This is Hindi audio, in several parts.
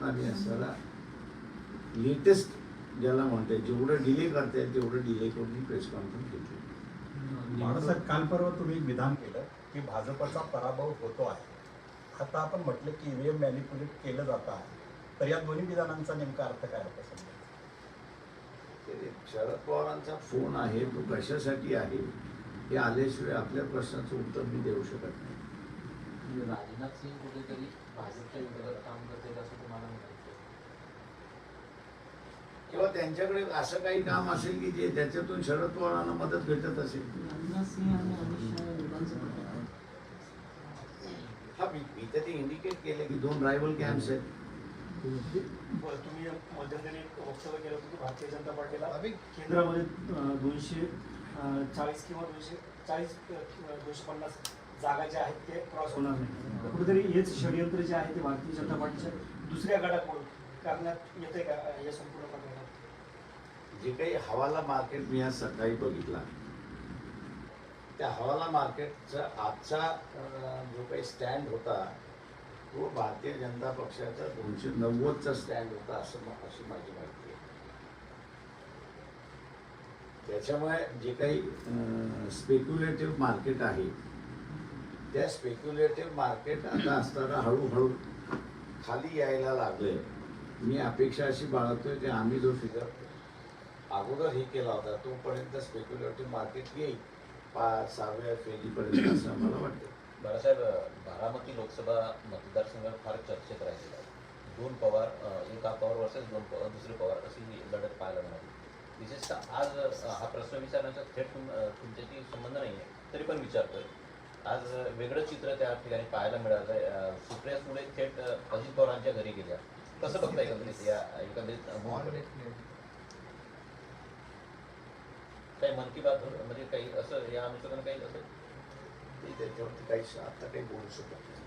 म्हणून आम्ही असताना लेटेस्ट ज्याला म्हणताय जेवढं डिले करताय तेवढं डिले करून प्रेस कॉन्फरन्स घेतली. बाळासाहेब काल परवा तुम्ही एक विधान केलं की भाजपचा पराभव होतो आहे. आता आपण म्हटलं की ईव्हीएम मॅनिप्युलेट केलं जात आहे. तर या दोन्ही विधानांचा नेमका अर्थ काय होता समजा? ते शरद पवारांचा फोन आहे तो कशासाठी आहे? हे आल्याशिवाय आपल्या प्रश्नाचं उत्तर मी देऊ शकत नाही. म्हणजे राजनाथ सिंग कुठेतरी भाजपच्या विरोधात काम करतील असं तुम्हाला म्हणायचं किंवा त्यांच्याकडे असं काही काम असेल की जे त्याच्यातून शरद पवारांना मदत भेटत असेल. हा मी मी तर ते इंडिकेट केले की दोन रायवल कॅम्प्स आहेत. बरं, तुम्ही मध्यंतरी एक वक्तव्य केलं होतं की भारतीय जनता पार्टीला केंद्रामध्ये दोनशे चाळीस किंवा दोनशे चाळीस दोनशे पन्नास जागा ज्या आहेत ते क्रॉस होणार नाही. तर कुठेतरी हेच षडयंत्र जे आहे ते भारतीय जनता पार्टीच्या दुसऱ्या गटाकडून करण्यात येते का? या संपूर्ण प्रकरणात? जे काही हवाला मार्केट मी आज सकाळी बघितला. त्या हवाला मार्केटचा आजचा जो काही स्टँड होता तो भारतीय जनता पक्षाचा दोनशे नव्वदचा स्टँड होता असं अशी माझी माहिती आहे. त्याच्यामुळे जे काही स्पेक्युलेटिव्ह मार्केट आहे त्या स्पेक्युलेटिव्ह मार्केट आता असताना हळूहळू खाली यायला लागले. मी अपेक्षा अशी बाळगतोय की आम्ही जो फिगर अगोदर हे केला होता तोपर्यंत स्पेक्युलेटिव्ह मार्केट येईल पाच सहाव्या फेरीपर्यंत असं मला वाटतं. बाळासाहेब बारामती लोकसभा मतदारसंघात फार चर्चेत राहिलेला आहे. दोन पवार एका पवार वर्सेस दोन पवार दुसरे पवार अशी ही लढत पाहायला मिळाली. विशेषतः आज हा प्रश्न विचारण्याचा थेट तुम तुमच्याशी संबंध नाही आहे तरी पण विचारतोय. आज वेगळं चित्र त्या ठिकाणी पाहायला मिळालं. आहे सुप्रिया सुळे थेट अजित पवारांच्या घरी गेल्या. कसं बघता एकंदरीत या एकंदरीत काही मन की बात म्हणजे काही असं या अनुषंगाने काही असं? मी त्याच्यावरती काही आता काही बोलू शकत नाही.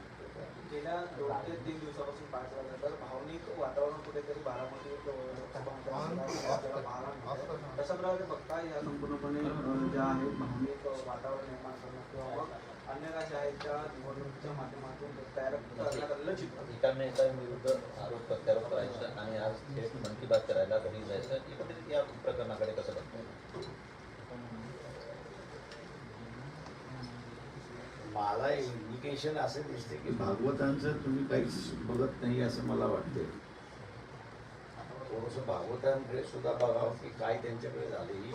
गेल्या दोन ते तीन दिवसापासून पाहायचं झालं तर भावनिक वातावरण कुठेतरी बारामती पाहायला. कशा प्रकारे बघता या संपूर्णपणे ज्या आहेत भावनिक वातावरण निर्माण करणं किंवा मग अन्य काय ज्या आहेत त्या निवडणुकीच्या माध्यमातून तयार करण्यात आलेलं चित्र? एका नेत्यांविरुद्ध आरोप प्रत्यारोप करायचं आणि आज थेट मन की बात करायला घरी जायचं. एकंदरीत या प्रकरणाकडे कसं बघतो मला इंडिकेशन असे दिसते की भागवतांचं तुम्ही काहीच बघत नाही असं मला वाटते थोडस भागवतांकडे सुद्धा बघावं की काय त्यांच्याकडे झालेली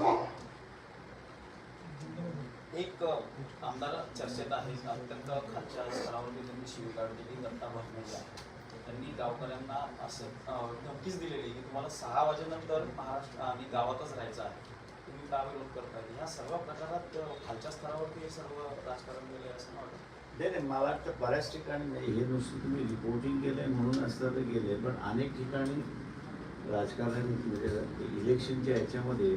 एक आमदार चर्चेत आहे. अत्यंत खालच्या स्तरावरती त्यांनी शिवीगाळ दिली दत्ता भरलेली आहे त्यांनी गावकऱ्यांना असं नक्कीच धमकीच दिलेली की तुम्हाला सहा वाजेनंतर महाराष्ट्र आणि गावातच राहायचं आहे. तुम्ही का विरोध करताय? ह्या सर्व प्रकारात खालच्या स्तरावरती हे सर्व राजकारण गेले असं वाटतं. नाही नाही मला वाटतं बऱ्याच ठिकाणी नाही. हे नुसतं तुम्ही रिपोर्टिंग केलं आहे म्हणून असतं तर गेले पण अनेक ठिकाणी राजकारण म्हणजे इलेक्शनच्या ह्याच्यामध्ये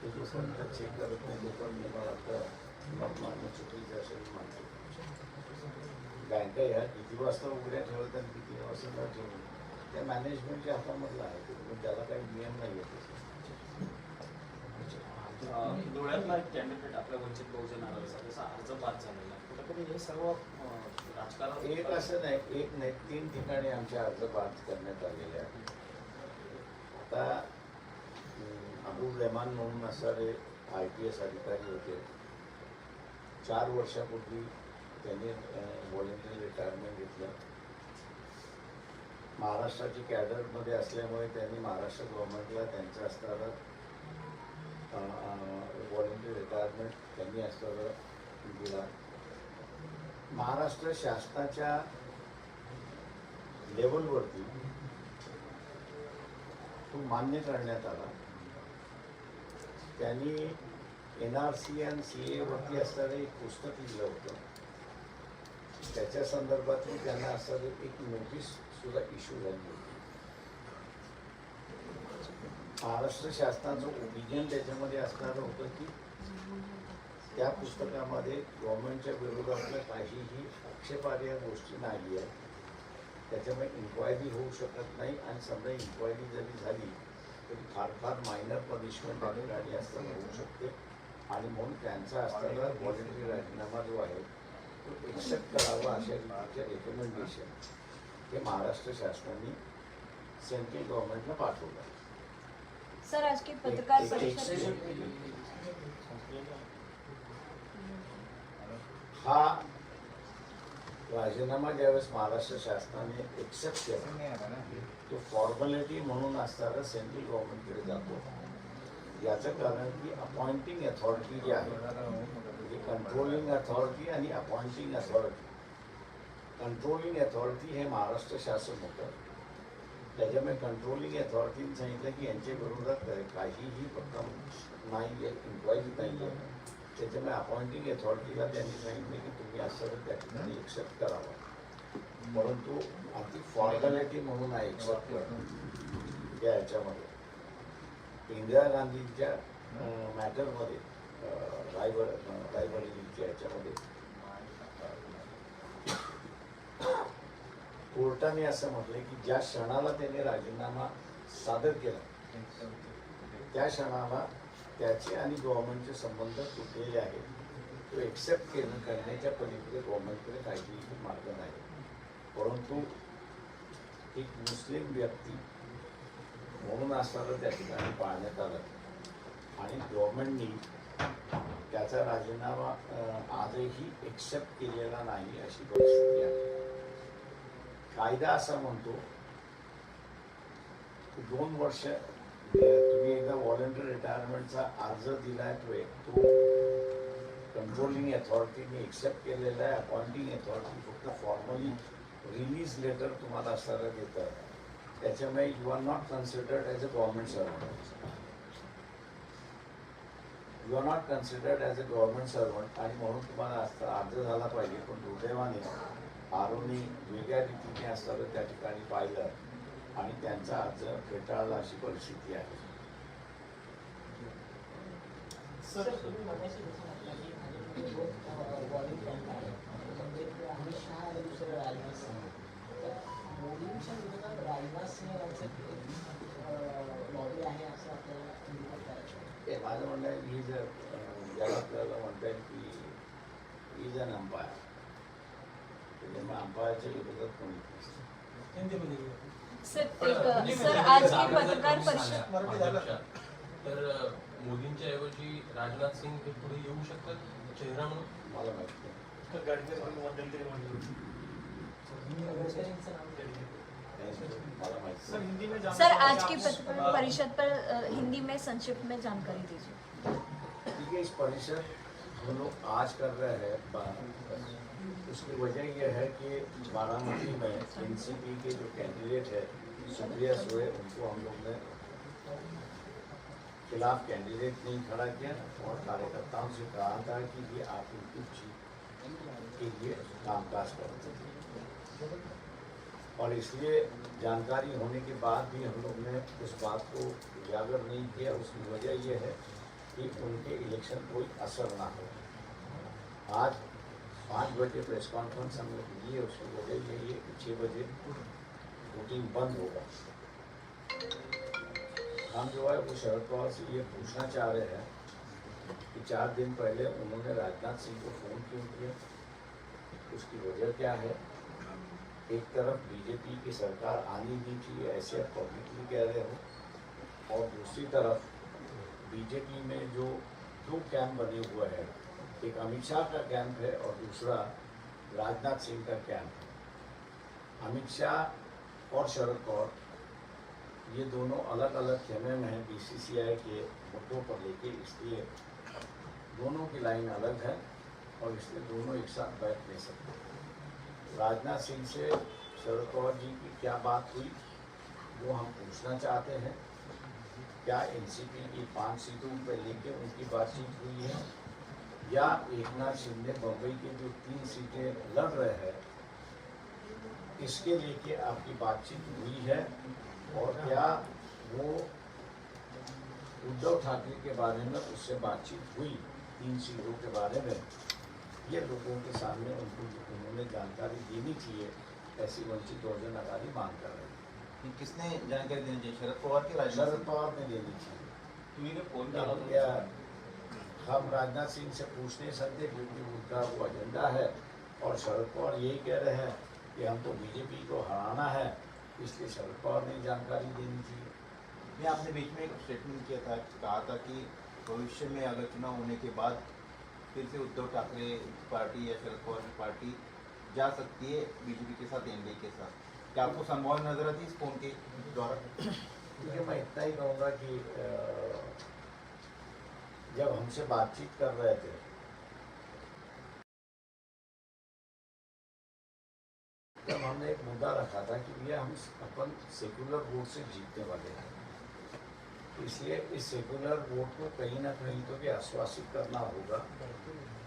ते लोकांना चेक करत नाही लोकांना मला वाटतं मग चुकीचं मानतो बँका ह्या किती वाजता उघड्या ठेवत आणि किती वाजता न ठेवून त्या मॅनेजमेंटच्या हातामधलं आहे पण त्याला काही नियम नाही येत डोळ्यातला एक कॅन्डिडेट आपल्या वंचित बहुजन आघाडीचा त्याचा अर्ज बाद झालेला कुठेतरी हे सर्व राजकारण एक असं नाही एक नाही तीन ठिकाणी आमच्या अर्ज पास करण्यात आलेले आहेत. आता अबुल रहमान म्हणून असणारे आय पी एस अधिकारी होते. चार वर्षापूर्वी त्यांनी व्हॉलेंटरी रिटायरमेंट घेतलं. महाराष्ट्राची कॅडरमध्ये असल्यामुळे त्यांनी महाराष्ट्र गव्हर्नमेंटला त्यांचं असणारं व्हॉलेंटरी रिटायरमेंट त्यांनी असणारं दिला. महाराष्ट्र शासनाच्या लेवलवरती तो मान्य करण्यात आला. त्यांनी एन आर सी आणि सी एवरती असणारं एक पुस्तक लिहिलं होतं. त्याच्या संदर्भातली त्यांना असणारी एक नोटीस सुद्धा इश्यू झाली होती. महाराष्ट्र शासनाचं ओपिनियन त्याच्यामध्ये असणारं होतं की त्या पुस्तकामध्ये गव्हर्नमेंटच्या विरोधातल्या काहीही आक्षेपार्ह गोष्टी नाही आहेत त्याच्यामुळे इन्क्वायरी होऊ शकत नाही आणि समजा इन्क्वायरी जरी झाली फार फार मायनर पनिशमेंट त्या ठिकाणी असताना होऊ शकते. आणि म्हणून त्यांचा असताना व्हॉलेंटरी राजीनामा जो आहे तो एक्सेप्ट करावा अशा रीतीचे रेकमेंडेशन हे महाराष्ट्र शासनाने सेंट्रल गव्हर्नमेंटला पाठवलं. सर आज की पत्रकार परिषद हा राजीनामा ज्यावेळेस महाराष्ट्र शासनाने एक्सेप्ट केला. तो फॉर्मॅलिटी म्हणून असताना सेंट्रल गव्हर्नमेंटकडे जातो. याचं कारण की अपॉइंटिंग अथॉरिटी जी आहे म्हणजे कंट्रोलिंग अथॉरिटी आणि अपॉइंटिंग अथॉरिटी कंट्रोलिंग अथॉरिटी हे महाराष्ट्र शासन होतं. त्याच्यामुळे कंट्रोलिंग अथॉरिटीने सांगितलं की यांच्या विरोधात काहीही प्रथम नाही आहे इन्क्वायरी नाही आहे त्याच्यामुळे अपॉइंटिंग अथॉरिटीला त्यांनी सांगितलं की तुम्ही असं त्या ठिकाणी एक्सेप्ट करावं. परंतु अगदी फॉर्मॅलिटी म्हणून आहे एक्सेप्ट करणं या ह्याच्यामध्ये इंदिरा गांधींच्या मॅटरमध्ये रायबर रायबरेलीच्या ह्याच्यामध्ये कोर्टाने असं म्हटलं की ज्या क्षणाला त्याने राजीनामा सादर केला त्या क्षणाला त्याचे आणि गव्हर्नमेंटचे संबंध तुटलेले आहेत तो एक्सेप्ट केलं करण्याच्या पलीकडे गव्हर्नमेंटकडे काहीही मार्ग नाही. परंतु एक मुस्लिम व्यक्ती म्हणून असणारं त्या ठिकाणी पाळण्यात आलं. आणि गव्हर्नमेंटनी त्याचा राजीनामा आजही एक्सेप्ट केलेला नाही अशी परिस्थिती आहे. कायदा असा म्हणतो दोन वर्ष तुम्ही एकदा व्हॉलंटरी रिटायरमेंटचा अर्ज दिलाय तो एक. तो कंट्रोलिंग अथॉरिटीने एक्सेप्ट केलेला आहे. अपॉइंटिंग अथॉरिटी फक्त फॉर्मली रिलीज लेटर तुम्हाला असताना देतं त्याच्यामुळे you are not considered as a government servant you are not considered as a government servant आणि म्हणून तुम्हाला असता अर्ज झाला पाहिजे. पण दुर्दैवाने आरोनी वेगळ्या रीतीने असताना त्या ठिकाणी पाहिलं. आणि त्यांचा अर्ज फेटाळला अशी परिस्थिती आहे सर तुम्ही मगाशी जसं म्हटलं की भाजपमध्ये दोन वॉलिंग कॅम्प आहे म्हणजे एक अमित शहा आणि दुसरं राजनाथ सिंह तर मोदींच्या विरोधात राजनाथ सिंह यांचं लॉबी आहे असं आपल्याला इंडिकेट करायचं आहे. हे माझं म्हणणं आहे ही जर ज्याला आपल्याला म्हणता येईल की इज अन अंपायर त्याच्यामुळे अंपायरच्या विरोधात कोणी नसतं. सर सर आज की पत्रकार परिषद तर मोदींच्या ऐवजी राजनाथ सिंग हे पुढे येऊ शकतात? चेहरा म्हणून? मला माहित सर नाही हिंदी में जान- सर आज की पत्रकार परिषद पर हिंदी में संक्षिप्त में जानकारी दीजिए। ठीक है इस परिषद हम लोग आज कर रहे हैं उसकी वजह यह है कि बारामती में एनसीपी के जो कैंडिडेट है, सुप्रिया सुए उनको हम लोग ने खिलाफ कैंडिडेट नहीं खड़ा किया और कार्यकर्ताओं से कहा था कि ये आप उनकी जीत के लिए कामकाज करो और इसलिए जानकारी होने के बाद भी हम लोग ने उस बात को उजागर नहीं किया। उसकी वजह यह है कि उनके इलेक्शन कोई असर ना हो। आज पाँच बजे प्रेस कॉन्फ्रेंस हम लोग किए उसकी है कि छः बजे वोटिंग बंद होगा। हम जो है वो शरद पवार से ये पूछना चाह रहे हैं कि चार दिन पहले उन्होंने राजनाथ सिंह को फ़ोन क्यों किया? उसकी वजह क्या है? एक तरफ़ बीजेपी की सरकार आनी नहीं चाहिए, ऐसे आप पब्लिकली कह रहे हो, और दूसरी तरफ़ बीजेपी में जो दो कैंप बने हुए हैं एक अमित शाह का कैंप है और दूसरा राजनाथ सिंह का कैंप है। अमित शाह और शरद पवार ये दोनों अलग अलग खेमे में हैं बीसीसीआई के मुद्दों पर लेके, इसलिए दोनों की लाइन अलग है और इसलिए दोनों एक साथ बैठ नहीं सकते। हैं राजनाथ सिंह से शरद पवार जी की क्या बात हुई, वो हम पूछना चाहते हैं। क्या एनसीपी की पाँच सीटों पर लेके उनकी बातचीत हुई है? या एक नाथ शिंदे बम्बई के जो तीन सीटें लड़ रहे हैं इसके लेके आपकी बातचीत हुई है और क्या वो उद्धव ठाकरे के बारे में उससे बातचीत हुई तीन सीटों के बारे में? ये लोगों के सामने उनको उन्होंने जानकारी देनी चाहिए ऐसी वंचित बहुजन अघाड़ी मांग कर रही है। कि किसने जानकारी देनी चाहिए? शरद पवार की शरद पवार ने देनी चाहिए तुम्ही फ़ोन केला होता या हम राजनाथ सिंह से पूछ नहीं सकते क्योंकि उनका वो एजेंडा है। और शरद पवार यही कह रहे हैं कि हम तो बीजेपी को हराना है। इसलिए शरद पवार ने जानकारी देनी चाहिए मैं आपने बीच में एक स्टेटमेंट किया था कहा था कि भविष्य में अगर चुनाव होने के बाद फिर से उद्धव ठाकरे पार्टी या शरद पवार की पार्टी जा सकती है बीजेपी के साथ एनडीए के साथ। क्या आपको संभावना नज़र आती है इस फ़ोन के द्वारा? क्योंकि मैं इतना ही कहूँगा कि जब हमसे बातचीत कर रहे थे। तब हमने एक मुद्दा रखा था कि भैया हम अपन सेकुलर वोट से जीतने वाले हैं। इसलिए इस सेकुलर वोट को कहीं ना कहीं तो भी आश्वासित करना होगा।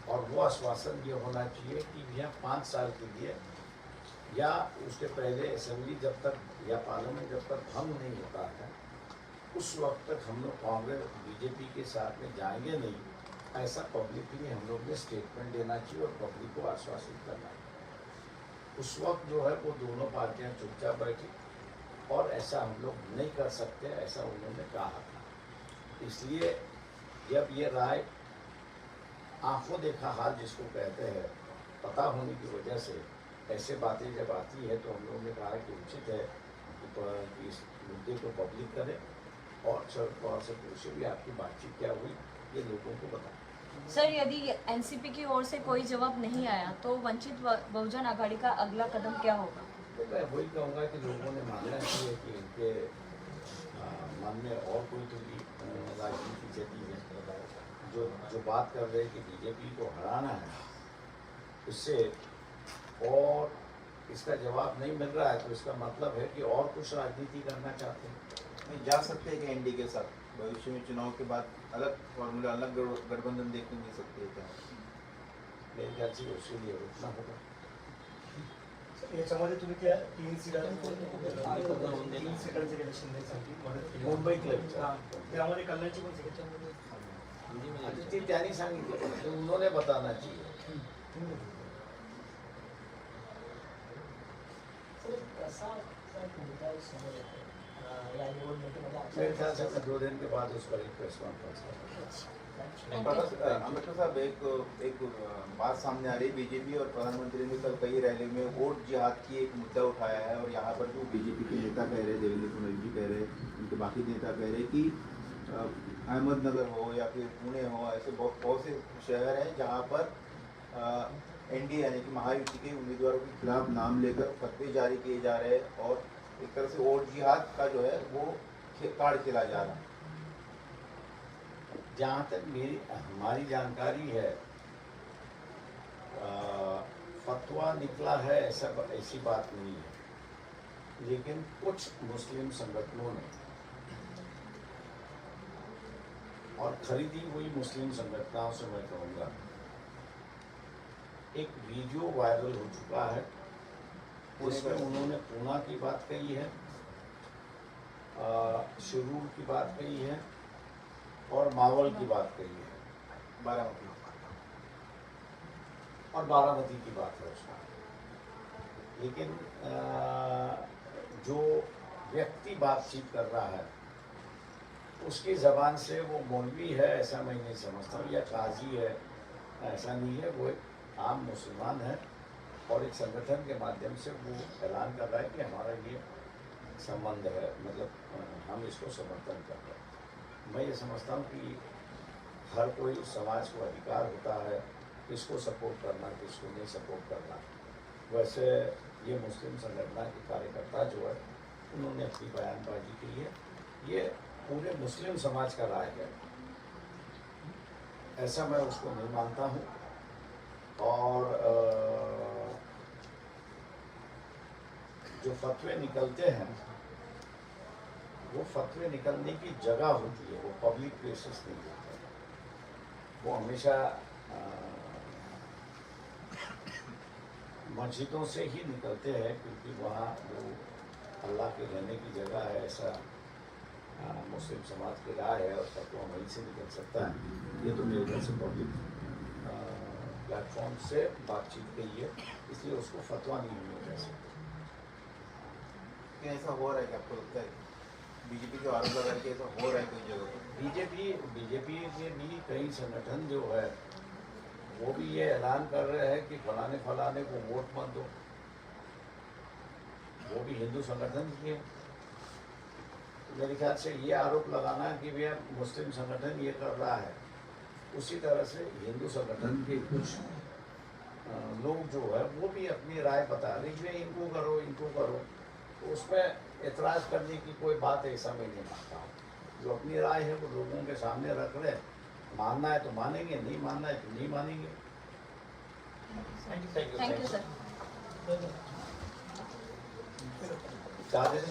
और वो आश्वासन ये होना चाहिए कि भैया पाँच साल के लिए या उसके पहले असेंबली जब तक या पार्लियामेंट जब तक भंग नहीं होता है उस वक्त तक हम लोग कांग्रेस बीजेपी के साथ में जाएँगे नहीं, ऐसा पब्लिक पब्लिकली हम लोग ने स्टेटमेंट देना चाहिए और पब्लिक को आश्वासित करना चाहिए। उस वक्त जो है वो दोनों पार्टियाँ चुपचाप बैठी और ऐसा हम लोग नहीं कर सकते, ऐसा उन्होंने कहा था। इसलिए जब ये राय आँखों देखा हाल जिसको कहते हैं, पता होने की वजह से ऐसे बातें जब आती है तो हम लोगों ने कहा कि उचित है कि इस मुद्दे को पब्लिक करें। और शरद पवार से पूछे भी आपकी बातचीत क्या हुई? ये लोगों को बताएँ सर यदि एनसीपी की ओर से कोई जवाब नहीं आया तो वंचित बहुजन आघाड़ी का अगला कदम क्या होगा? तो मैं वही कहूँगा कि लोगों ने मानना चाहिए कि इनके मन में और कोई तो भी राजनीति चली है। जो जो बात कर रहे हैं कि बीजेपी को हराना है उससे और इसका जवाब नहीं मिल रहा है तो इसका मतलब है कि और कुछ राजनीति करना चाहते हैं। नहीं जा सकते हैं कि एनडीए के साथ? भविष्य में चुनाव के बाद अलग फॉर्मूला अलग गठबंधन देखने मिल सकते हैं क्या? मेरे ख्याल से उसके लिए रुकना होगा। याच्यामध्ये तुम्ही त्या तीन सीटां तीन सीटांचे केले शिंदेसाठी मदत केली मुंबई क्लबचा त्यामध्ये कल्याणची पण सीट आता त्यांनी सांगितलं उन्होंने बताना चाहिए। तर कसा मुद्दा समोर येतो या निवडणुकीमध्ये मेरे ख्याल से दो दिन के बाद उस पर एक प्रेस कॉन्फ्रेंस करूँगा साहब एक एक बात सामने आ रही है बीजेपी और प्रधानमंत्री ने कल कई रैली में वोट जिहाद की एक मुद्दा उठाया है और यहाँ पर जो बीजेपी के नेता कह रहे हैं देवेंद्र फडणवीस जी कह रहे हैं उनके बाकी नेता कह रहे हैं कि अहमदनगर हो या फिर पुणे हो ऐसे बहुत बहुत से शहर हैं जहाँ पर एनडीए यानी कि महायुति के उम्मीदवारों के खिलाफ नाम लेकर फतवे जारी किए जा रहे हैं और एक तरह से वोट जिहाद का जो है, वो कार्ड खेला जा रहा है। जहाँ तक मेरी, हमारी जानकारी है फतवा निकला है, ऐसा ऐसी बात नहीं है। लेकिन कुछ मुस्लिम संगठनों ने और खरीदी हुई मुस्लिम संगठनों से मैं कहूँगा, एक वीडियो वायरल हो चुका है। उसमें उन्होंने पूना की बात कही है आ, शिरूर की बात कही है और मावल की बात कही है। बारामती और बारामती की बात है उसमें। लेकिन जो व्यक्ति बातचीत कर रहा है उसकी ज़बान से वो मौलवी है ऐसा मैं नहीं समझता। हूँ या काजी है ऐसा नहीं है वो एक आम मुसलमान है। और एक संगठन के माध्यम से वो ऐलान कर रहा है कि हमारा ये संबंध है मतलब हम इसको समर्थन कर रहे हैं। मैं ये समझता हूँ कि हर कोई उस समाज को अधिकार होता है किसको सपोर्ट करना किसको नहीं सपोर्ट करना। वैसे ये मुस्लिम संगठन के कार्यकर्ता जो है उन्होंने अपनी बयानबाजी की है। ये पूरे मुस्लिम समाज का राय है। ऐसा मैं उसको नहीं मानता हूँ। और अ, जो फतवे निकलते हैं, वो फतवे निकलने की जगह होती है, वो पब्लिक प्लेसेस नहीं होते वो हमेशा मस्जिदों से ही निकलते हैं, क्योंकि वहाँ वो अल्लाह के रहने की जगह है, ऐसा मुस्लिम समाज की राय है, और फतवा वहीं से निकल सकता है। ये तो मेरे ख्याल से पब्लिक प्लेटफॉर्म से बातचीत गई है, इसलिए उसको फतवा नहीं होना सकते क्या ऐसा हो रहा है कि आपको लगता है बीजेपी के आरोप लगा के ऐसा हो रहा है कई जगह बीजेपी बीजेपी के भी कई संगठन जो है, वो भी ये ऐलान कर रहे हैं कि फलाने फलाने को वोट मत दो। वो भी हिंदू संगठन तो मेरे ख्याल से ये आरोप लगाना कि भैया मुस्लिम संगठन ये कर रहा है, उसी तरह से हिंदू संगठन के कुछ लोग जो है, वो भी अपनी राय बता रहे हैं कि इनको करो इनको करो। उसमें एतराज़ करने की कोई बात ऐसा मैं नहीं मानता हूँ। जो अपनी राय है वो लोगों के सामने रख रहे मानना है तो मानेंगे नहीं मानना है तो नहीं मानेंगे। Thank you sir charges